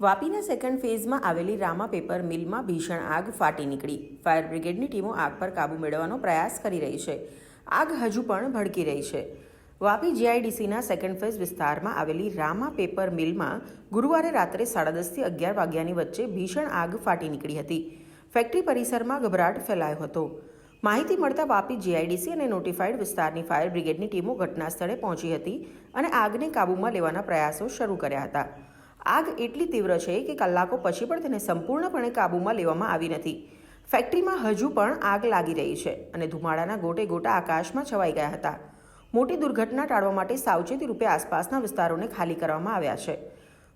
વાપીના second ફેઝમાં આવેલી Rama paper મિલમાં ભીષણ આગ ફાટી નીકળી. ફાયર બ્રિગેડની ટીમો આગ પર કાબૂ મેળવવાનો પ્રયાસ કરી રહી છે. આગ હજુ પણ ભડકી રહી છે. વાપી જીઆઈડીસીના સેકન્ડ ફેઝ વિસ્તારમાં આવેલી રામા પેપર મિલમાં ગુરુવારે રાત્રે સાડા દસથી અગિયાર વાગ્યાની વચ્ચે ભીષણ આગ ફાટી નીકળી હતી. ફેક્ટરી પરિસરમાં ગભરાટ ફેલાયો હતો. માહિતી મળતા વાપી જીઆઈડીસી અને નોટિફાઈડ વિસ્તારની ફાયર બ્રિગેડની ટીમો ઘટના સ્થળે પહોંચી હતી અને આગને કાબૂમાં લેવાના પ્રયાસો શરૂ કર્યા હતા. આગ એટલી તીવ્ર છે કે કલાકો પછી પણ તેને સંપૂર્ણપણે કાબૂમાં લેવામાં આવી નથી. ફેક્ટરીમાં હજુ પણ આગ લાગી રહી છે અને ધુમાડાના ગોટે ગોટા આકાશમાં છવાઈ ગયા હતા. મોટી દુર્ઘટના ટાળવા માટે સાવચેતી રૂપે આસપાસના વિસ્તારોને ખાલી કરવામાં આવ્યા છે.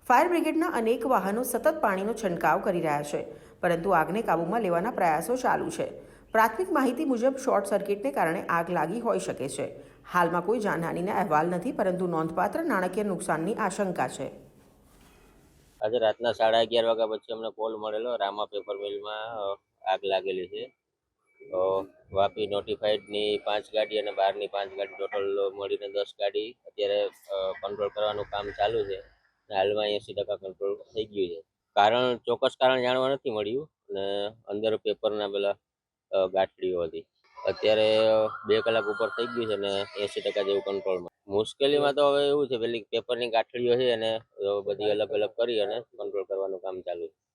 ફાયર બ્રિગેડના અનેક વાહનો સતત પાણીનો છંટકાવ કરી રહ્યા છે, પરંતુ આગને કાબૂમાં લેવાના પ્રયાસો ચાલુ છે. પ્રાથમિક માહિતી મુજબ શોર્ટ સર્કિટને કારણે આગ લાગી હોઈ શકે છે. હાલમાં કોઈ જાનહાનિના અહેવાલ નથી, પરંતુ નોંધપાત્ર નાણાકીય નુકસાનની આશંકા છે. આજે રાતના સાડા અગિયાર વાગ્યા પછી અમને કોલ મળેલો રામા પેપર મિલમાં આગ લાગેલી છે. વાપી નોટિફાઈડની પાંચ ગાડી અને બહારની પાંચ ગાડી ટોટલ મળીને દસ ગાડી અત્યારે કંટ્રોલ કરવાનું કામ ચાલુ છે. હાલમાં એંસી ટકા કંટ્રોલ થઈ ગયું છે. કારણ, ચોક્કસ કારણ જાણવા નથી મળ્યું. અને અંદર પેપરના પેલા ગાંઠડીઓ હતી. અત્યારે બે કલાક ઉપર થઈ ગયું છે અને એંસી ટકા જેવું કંટ્રોલમાં મુશ્કેલીમાં તો હવે એવું છે, પેલી પેપરની ગાંઠડીઓ છે અને બધી અલગ અલગ કરી અને કંટ્રોલ કરવાનું કામ ચાલુ છે.